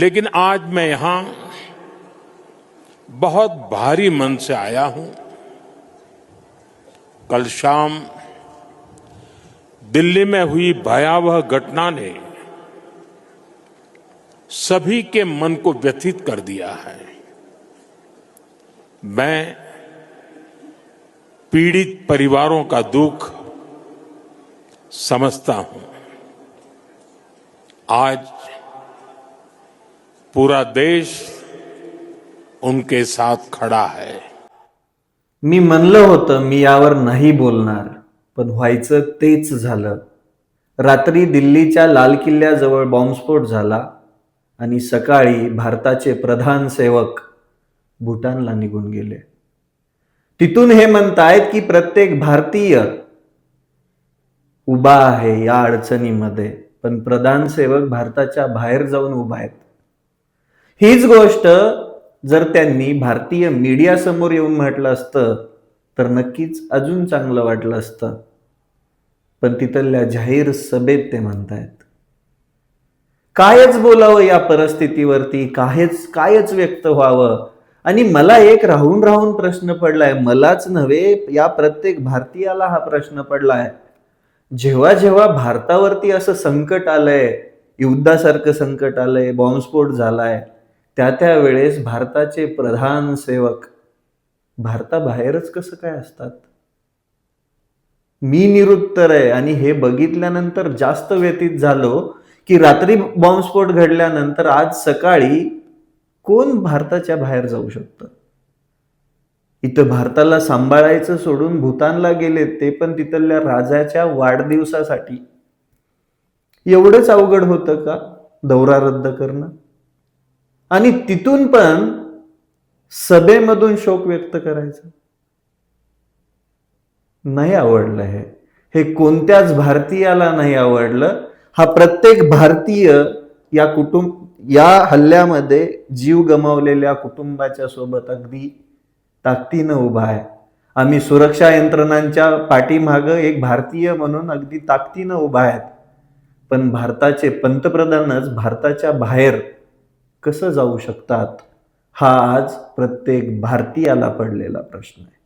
लेकिन आज मैं यहाँ बहुत भारी मन से आया हूँ। कल शाम दिल्ली में हुई भयावह घटना ने सभी के मन को व्यथित कर दिया है। मैं पीड़ित परिवारों का दुख समझता हूँ। आज पूरा देश उनके साथ खड़ा है। मी म्हणलं होतं मी यावर नाही बोलणार पण व्हायचं तेच झालं. रात्री दिल्लीच्या लाल किल्ल्याजवळ बॉम्बस्फोट झाला आणि सकाळी भारताचे प्रधान सेवक भूटानला निघून गेले. तिथून हे म्हणतायत की प्रत्येक भारतीय उभा आहे या अडचणीमध्ये पण प्रधान सेवक भारताच्या बाहेर जाऊन उभा आहेत. हीच गोष्ट जर त्यांनी भारतीय मीडिया समोर येऊन म्हटलं असतं तर नक्कीच अजून चांगलं वाटलं असतं. पण तिथल्या जाहीर सभेत ते म्हणतायत कायच बोलावं या परिस्थितीवरती? कायच कायच व्यक्त व्हावं? आणि मला एक राहून राहून प्रश्न पडलाय. मलाच नव्हे या प्रत्येक भारतीयाला हा प्रश्न पडलाय. जेव्हा जेव्हा भारतावरती असं संकट आलंय युद्धासारखं संकट आलंय बॉम्बस्फोट झालाय त्या त्या वेळेस भारताचे प्रधान सेवक भारताबाहेरच कसं काय असतात? मी निरुत्तर आहे आणि हे बघितल्यानंतर जास्त व्यतीत झालो की रात्री बॉम्बस्फोट घडल्यानंतर आज सकाळी कोण भारताच्या बाहेर जाऊ शकतं? इथं भारताला सांभाळायचं सोडून भूतानला गेले ते पण तिथल्या राजाच्या वाढदिवसासाठी. एवढंच अवघड होतं का दौरा रद्द करणं? आणि तिथून पण सभेमधून शोक व्यक्त करायचा. नाही आवडलं हे. हे कोणत्याच भारतीयाला नाही आवडलं. हा प्रत्येक भारतीय या कुटुंब या हल्ल्यामध्ये जीव गमावलेल्या कुटुंबाच्या सोबत अगदी ताकदीनं उभा आहे. आम्ही सुरक्षा यंत्रणांच्या पाठीमागं एक भारतीय म्हणून अगदी ताकदीनं उभा आहेत. पण भारताचे पंतप्रधानच भारताच्या बाहेर कसं जाऊ शकतात? हा आज प्रत्येक भारतीयाला पडलेला प्रश्न आहे.